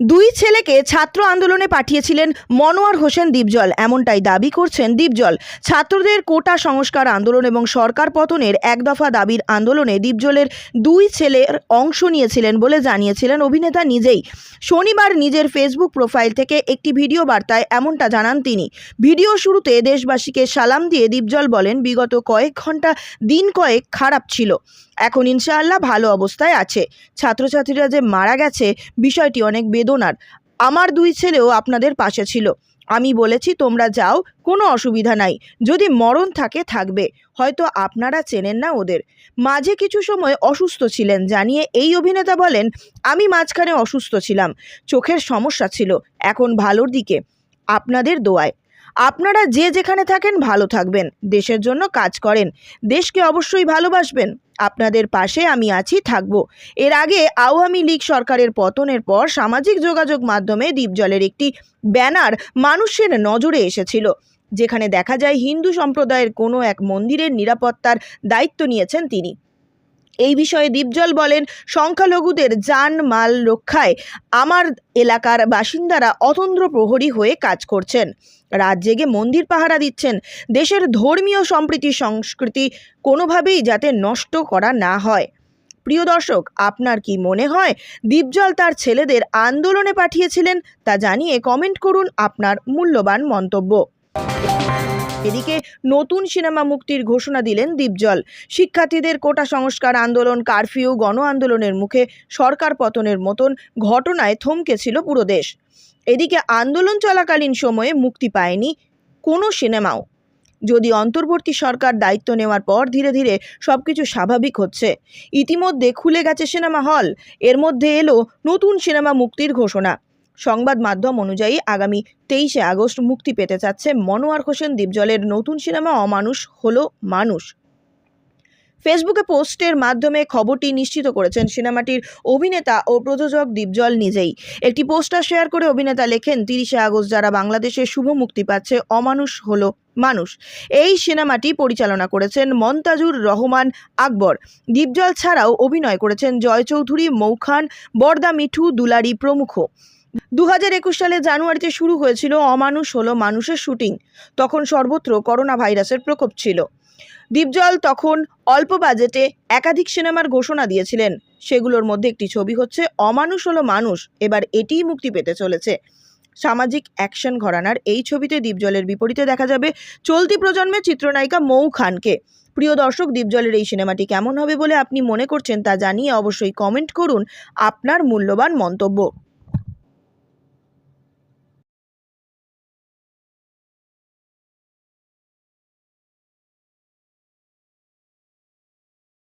দুই ছেলেকে ছাত্র আন্দোলনে পাঠিয়েছিলেন মনোয়ার হোসেন দীপজল। এমনটাই দাবি করছেন দীপজল। ছাত্রদের কোটা সংস্কার আন্দোলন এবং সরকার পতনের এক দফা দাবির আন্দোলনে দীপজলের দুই ছেলের অংশ নিয়েছিলেন বলে জানিয়েছিলেন অভিনেতা নিজেই। শনিবার নিজের ফেসবুক প্রোফাইল থেকে একটি ভিডিও বার্তায় এমনটা জানান তিনি। ভিডিও শুরুতে দেশবাসীকে সালাম দিয়ে দীপজল বলেন, বিগত কয়েক ঘণ্টা দিন কয়েক খারাপ ছিল। এখন ইনশাআল্লাহ ভালো অবস্থায় আছে। ছাত্রছাত্রীরা যে মারা গেছে, বিষয়টি অনেক বেদনার। আমার দুই ছেলেও আপনাদের পাশে ছিল। আমি বলেছি, তোমরা যাও, কোনো অসুবিধা নাই। যদি মরণ থাকে, থাকবে। হয়তো আপনারা চেনেন না ওদের। মাঝে কিছু সময় অসুস্থ ছিলেন। জানিয়ে এই অভিনেতা বলেন, আমি মাঝখানে অসুস্থ ছিলাম। চোখের সমস্যা ছিল। এখন ভালোর দিকে। আপনাদের দোয়ায়। আপনারা যে যেখানে থাকেন ভালো থাকবেন, দেশের জন্য কাজ করেন, দেশকে অবশ্যই ভালোবাসবেন। আপনাদের পাশে আমি আছি, থাকব। এর আগে আওয়ামী লীগ সরকারের পতনের পর সামাজিক যোগাযোগ মাধ্যমে দ্বীপজলের একটি ব্যানার মানুষের নজরে এসেছিল, যেখানে দেখা যায় হিন্দু সম্প্রদায়ের কোনো এক মন্দিরের নিরাপত্তার দায়িত্ব নিয়েছেন তিনি। এই বিষয়ে দীপজল বলেন, সংখ্যালঘুদের যান মাল রক্ষায় আমার এলাকার বাসিন্দারা অতন্দ্র প্রহরী হয়ে কাজ করছেন। রাত জেগে মন্দির পাহারা দিচ্ছেন। দেশের ধর্মীয় সম্প্রীতি, সংস্কৃতি কোনোভাবেই যাতে নষ্ট করা না হয়। প্রিয় দর্শক, আপনার কি মনে হয়, দীপজল তার ছেলেদের আন্দোলনে পাঠিয়েছিলেন? তা জানিয়ে কমেন্ট করুন আপনার মূল্যবান মন্তব্য। এদিকে নতুন সিনেমা মুক্তির ঘোষণা দিলেন দীপজল। শিক্ষার্থীদের কোটা সংস্কার আন্দোলন, কারফিউ, গণ আন্দোলনের মুখে সরকার পতনের মতন ঘটনায় থমকেছিল পুরো দেশ। এদিকে আন্দোলন চলাকালীন সময়ে মুক্তি পায়নি কোনো সিনেমাও। যদি অন্তর্বর্তী সরকার দায়িত্ব নেওয়ার পর ধীরে ধীরে সব কিছু স্বাভাবিক হচ্ছে, ইতিমধ্যে খুলে গেছে সিনেমা হল। এর মধ্যে এলো নতুন সিনেমা মুক্তির ঘোষণা। সংবাদ মাধ্যম অনুযায়ী আগামী তেইশে আগস্ট মুক্তি পেতে যাচ্ছে মনোয়ার হোসেন দীপজলের নতুন সিনেমা অমানুষ হলো মানুষ। ফেসবুকে পোস্টের মাধ্যমে খবরটি নিশ্চিত করেছেন সিনেমাটির অভিনেতা ও প্রযোজক দীপজল নিজেই। একটি পোস্টার শেয়ার করে অভিনেতা লেখেন, তিরিশে আগস্ট যারা বাংলাদেশে শুভ মুক্তি পাচ্ছে, অমানুষ হলো মানুষ। এই সিনেমাটি পরিচালনা করেছেন মন্তাজুর রহমান আকবর। দীপজল ছাড়াও অভিনয় করেছেন জয় চৌধুরী, মৌখান, বর্দা মিঠু, দুলারি প্রমুখ। দু হাজার একুশ সালে জানুয়ারিতে শুরু হয়েছিল অমানুষ হলো মানুষের শুটিং। তখন সর্বত্র করোনা ভাইরাসের প্রকোপ ছিল। দীপজল তখন অল্প বাজেটে একাধিক সিনেমার ঘোষণা দিয়েছিলেন। সেগুলোর মধ্যে একটি ছবি হচ্ছে অমানুষ হলো মানুষ। এবার এটিই মুক্তি পেতে চলেছে। সামাজিক অ্যাকশন ঘরানার এই ছবিতে দীপজলের বিপরীতে দেখা যাবে চলতি প্রজন্মের চিত্রনায়িকা মৌ খানকে। প্রিয় দর্শক, দীপজলের এই সিনেমাটি কেমন হবে বলে আপনি মনে করছেন তা জানিয়ে অবশ্যই কমেন্ট করুন। আপনার মূল্যবান মন্তব্য।